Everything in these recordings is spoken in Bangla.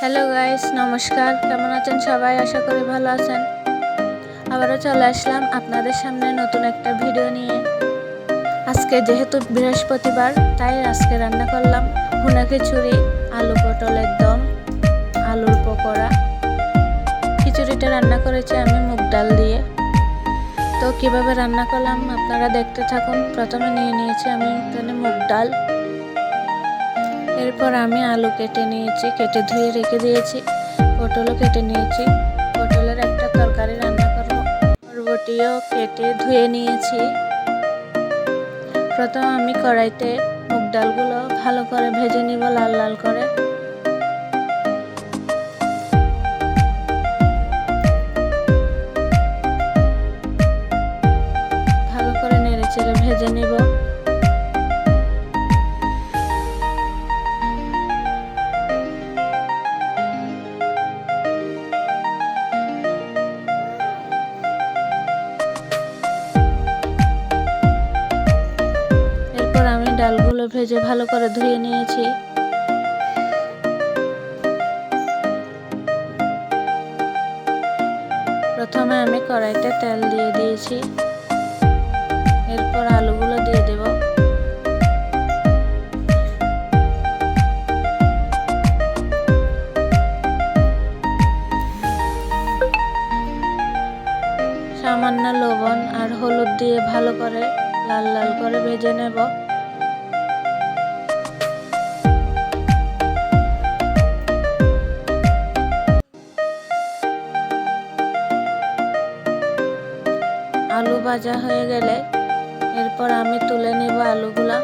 হ্যালো গাইস নমস্কার। কেমন আছেন সবাই? আশা করি ভালো আছেন। আবারও চলে আসলাম আপনাদের সামনে নতুন একটা ভিডিও নিয়ে। আজকে যেহেতু বৃহস্পতিবার, তাই আজকে রান্না করলাম ভুনা খিচুড়ি, আলু পটলের দম, আলুর পকোড়া। খিচুড়িটা রান্না করেছি আমি মুগ ডাল দিয়ে। তো কীভাবে রান্না করলাম আপনারা দেখতে থাকুন। প্রথমে নিয়ে নিয়েছি আমি মুগ ডাল। এরপর আমি আলু কেটে নিয়েছি, কেটে ধুয়ে রেখে দিয়েছি। পটলও কেটে নিয়েছি। পটলের একটা তরকারি রান্না করব। বরবটিও কেটে ধুয়ে নিয়েছি। প্রথম আমি কড়াইতে মুগ ডালগুলো ভালো করে ভেজে নিব লাল লাল করে। ভেজে ভালো করে ধুয়ে নিয়েছি। প্রথমে আমি কড়াইতে তেল দিয়ে দিয়েছি। এরপর আলুগুলো দিয়ে দেব। সামান্য লবণ আর হলুদ দিয়ে ভালো করে লাল লাল করে ভেজে নেব। আলু ভাজা হয়ে গেলে এরপর আমি তুলে নিব আলুগুলা।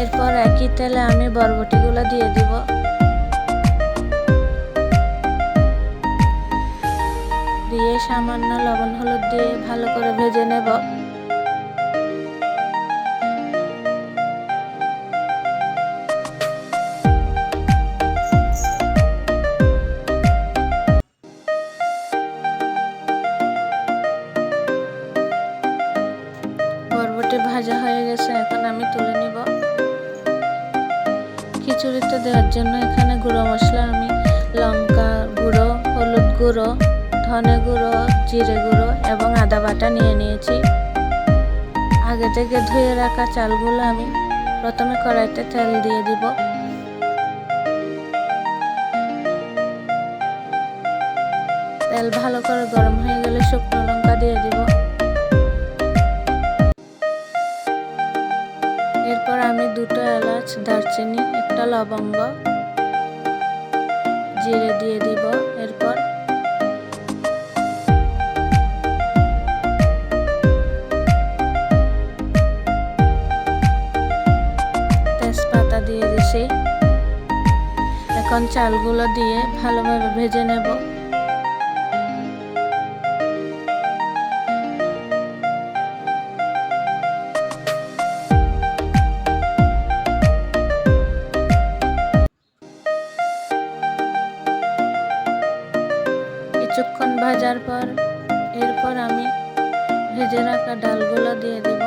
এরপর একই তেলে আমি বরবটিগুলো দিয়ে দিব। দিয়ে সামান্য লবণ হলুদ দিয়ে ভালো করে ভেজে নেব। খিচুড়িতে দেওয়ার জন্য এখানে গুঁড়ো মশলা আমি লঙ্কা গুঁড়ো, হলুদ গুঁড়ো, ধনে গুঁড়ো, জিরে গুঁড়ো এবং আদা বাটা নিয়ে নিয়েছি। আগে থেকে ধুয়ে রাখা চালগুলো আমি প্রথমে কড়াইতে তেল দিয়ে দিব। তেল ভালো করে গরম হয়ে গেলে শুকনো লঙ্কা দিয়ে দিব। এরপর আমি দুটো এলাচ, দারচিনি, একটা লবঙ্গ জিরে দিয়ে দিব। এরপর তেজপাতা দিয়ে দিছি। এখন চালগুলো দিয়ে ভালোভাবে ভেজে নেব। কিছুক্ষণ ভাজার পর এরপর আমি ভেজে রাখা ডালগুলো দিয়ে দেব।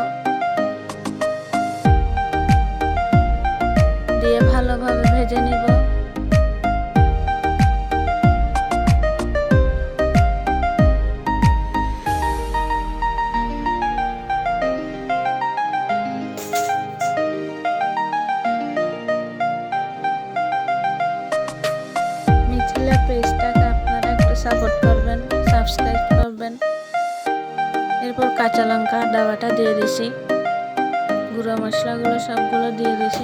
সাপোর্ট করবেন সাবস্ক্রাইব করবেন। এরপর কাঁচা লঙ্কা দাওয়াটা দিয়ে দিছি। গুঁড়ো মশলাগুলো সবগুলো দিয়ে দিছি।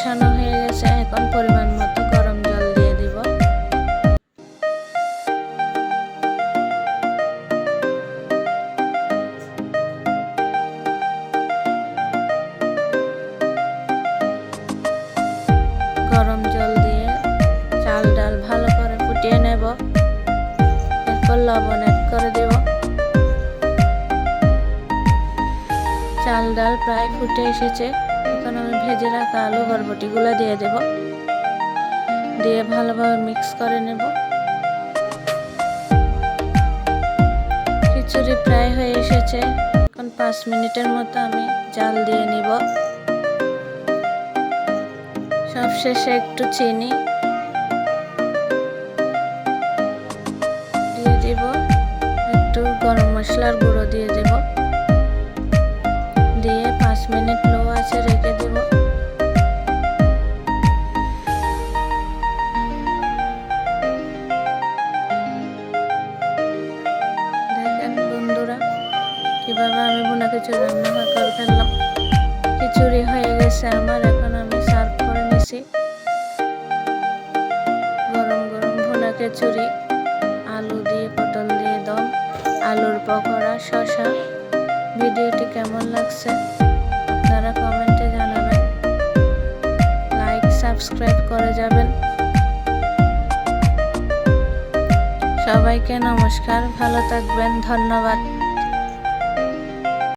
কষানো হয়ে গেছে, এখন পরিমাণ মতো গরম জল দিয়ে দিব। গরম জল দিয়ে চাল ডাল ভালো করে ফুটিয়ে নেব। এরপর লবণ অ্যাড করে দেব। চাল ডাল প্রায় ফুটে এসেছে। ভেজে রাখা আলু বরবটিগুলো দিয়ে দেব। দিয়ে ভালোভাবে মিক্স করে নেব। খিচুড়ি প্রায় হয়ে এসেছে। এখন পাঁচ মিনিটের মতো আমি জাল দিয়ে নিব। সবশেষে একটু চিনি। দিয়ে দিব একটু গরম মশলার গুঁড়ো। কীভাবে আমি বোনা খিচুড়ি রান্না করে ফেললাম। খিচুড়ি হয়ে গেছে আমার, এখন আমি সার্ভ করে নিছি। গরম গরম ভুনা খিচুড়ি, আলু দিয়ে পটল দিয়ে দম, আলুর পকোড়া শশা ভিডিওটি কেমন লাগছে আপনারা কমেন্টে জানাবেন। লাইক, সাবস্ক্রাইব করে যাবেন। সবাইকে নমস্কার, ভালো থাকবেন, ধন্যবাদ।